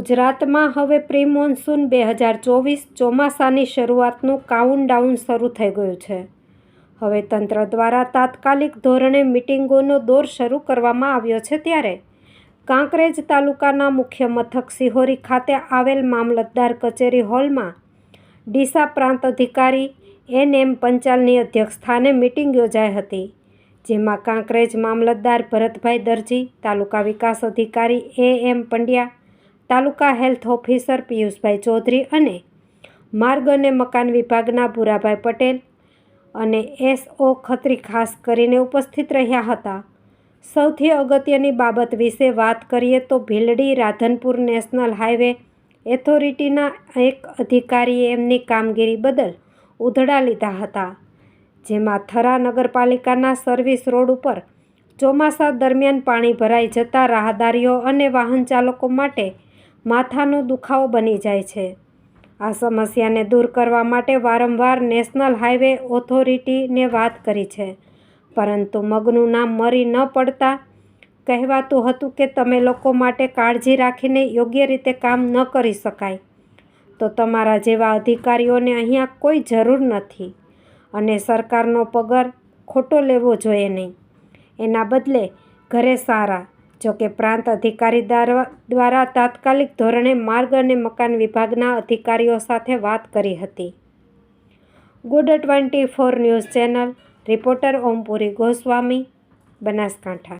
ગુજરાતમાં હવે pre monsoon બે હજાર ચોવીસ ચોમાસાની શરૂઆતનું કાઉન્ટડાઉન શરૂ થઈ ગયું છે. હવે તંત્ર દ્વારા તાત્કાલિક ધોરણે મિટિંગોનો દોર શરૂ કરવામાં આવ્યો છે ત્યારે કાંકરેજ તાલુકાના મુખ્ય મથક સિહોરી ખાતે આવેલ મામલતદાર કચેરી હોલમાં ડીસા પ્રાંત અધિકારી એન એમ પંચાલની અધ્યક્ષસ્થાને મિટિંગ યોજાઈ હતી, જેમાં કાંકરેજ મામલતદાર ભરતભાઈ દરજી, તાલુકા વિકાસ અધિકારી A M Pandya taluka health officer Piyushbhai Chaudhari અને માર્ગ અને મકાન વિભાગના ભૂરાભાઈ પટેલ અને એસઓ ખત્રી ખાસ કરીને ઉપસ્થિત રહ્યા હતા. સૌથી અગત્યની બાબત વિશે વાત કરીએ તો ભીલડી રાધનપુર નેશનલ હાઈવે એથોરિટીના એક અધિકારીએ એમની કામગીરી બદલ ઉધડા લીધા હતા, જેમાં થરા નગરપાલિકાના સર્વિસ રોડ ઉપર ચોમાસા દરમિયાન પાણી ભરાઈ જતા રાહદારીઓ અને વાહન ચાલકો માટે માથાનો દુખાવો બની જાય છે. આ સમસ્યાને દૂર કરવા માટે વારંવાર નેશનલ હાઈવે ઓથોરિટીને વાત કરી છે. પરંતુ મગનું નામ મરી ન પડતા કહેવાતું હતું કે તમે લોકો માટે કાળજી રાખીને યોગ્ય રીતે કામ ન કરી શકાય. તો તમારા જેવા અધિકારીઓને અહીંયા કોઈ જરૂર નથી અને સરકારનો પગાર ખોટો લેવો જોઈએ નહીં. એના બદલે ઘરે સારા જોકે પ્રાંત અધિકારી દ્વારા તાત્કાલિક ધોરણે માર્ગ અને મકાન વિભાગના અધિકારીઓ સાથે વાત કરી હતી. Good twenty four news channel, reporter Ompuri Goswami, Banaskantha.